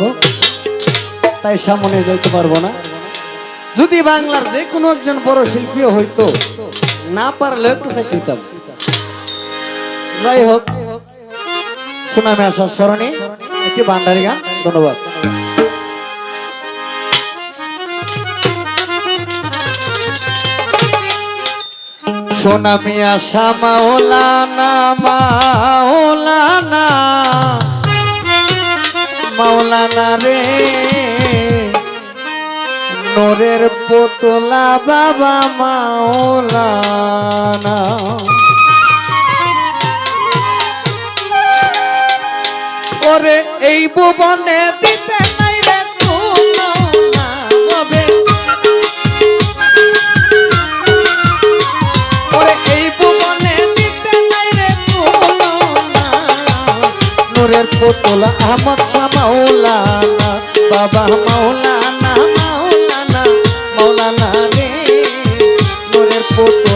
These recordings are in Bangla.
লক্ষ তাই সামনে যাইতে পারব না। যদি বাংলার যে কোনো একজন বড় শিল্পীও হইতো, না পারলে চাইতাম যাই হোক, সুনামে আসার স্মরণে একটি ভান্ডারি গান, ধন্যবাদ। সোনামি আশা মাওলানা মাওলানা। মাওলানা রে। নোরের পোতলা বাবা মাওলানা। ওরে এই ভুবনে দিতে নাই রে হবে ওরে এই পোতলা নূরের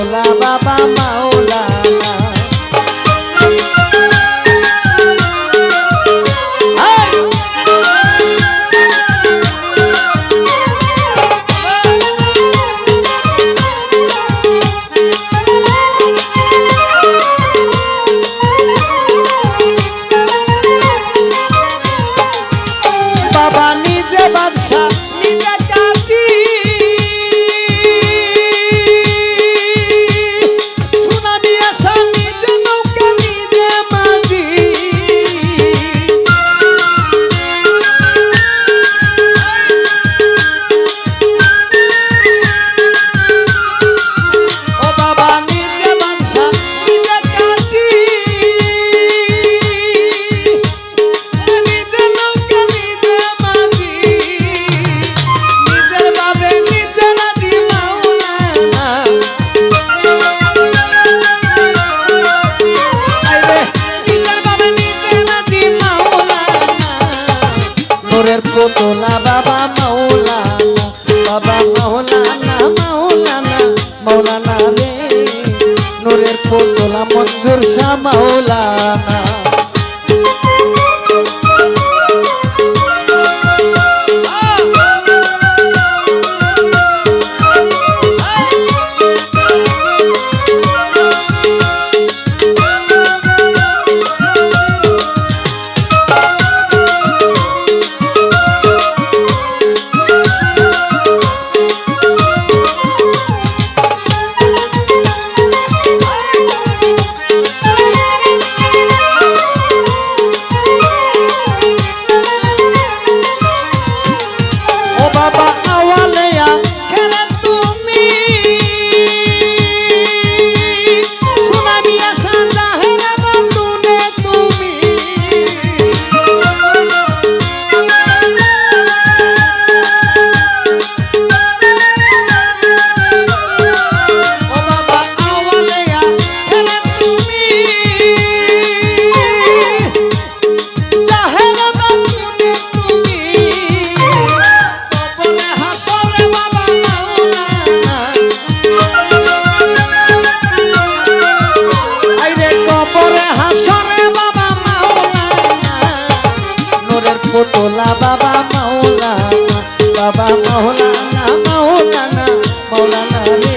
মাওলানা মাওলানা মাওলানা রে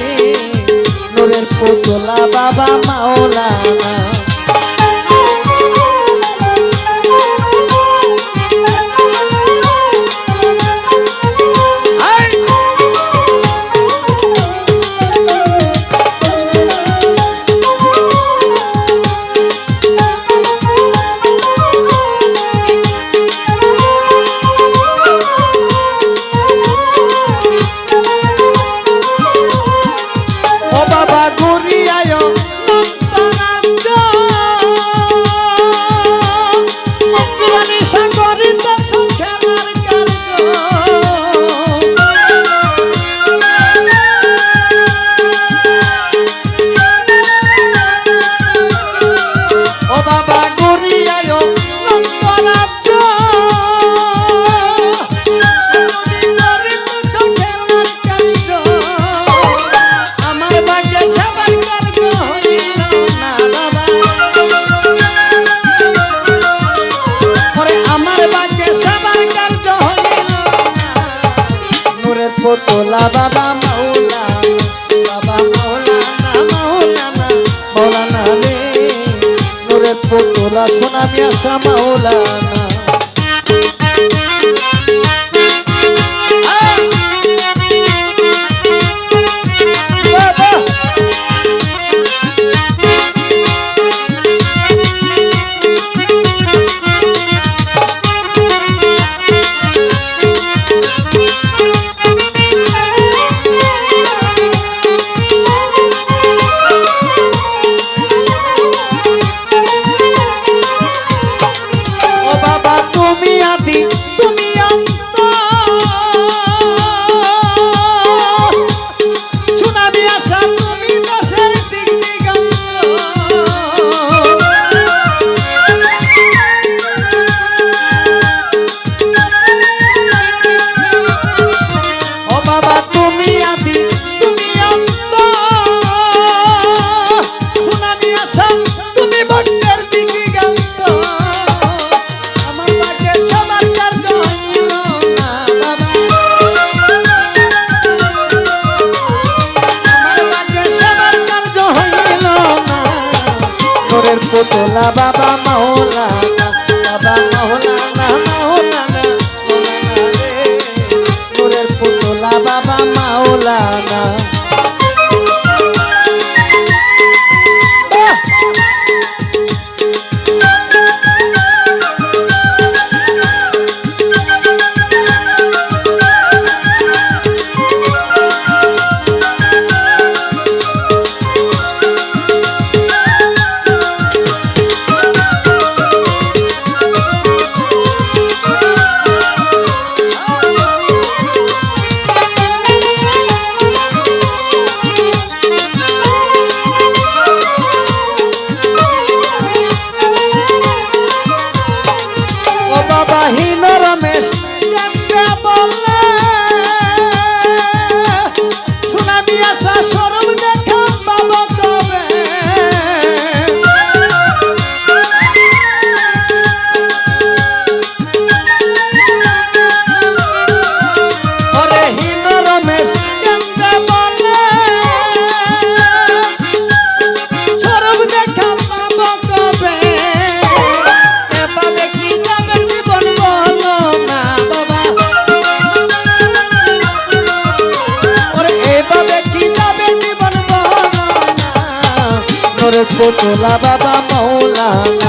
নূরের পুতলা বাবা মাওলানা। ফতোলা বাবা মাওলা বাবা মাওলানা মাওলানা মাওলানা রে। নুরে ফতোলা সোনা মিয়াসা মাওলা। তোলা বাবা মাওলা। তোলা বাবা মৌলানা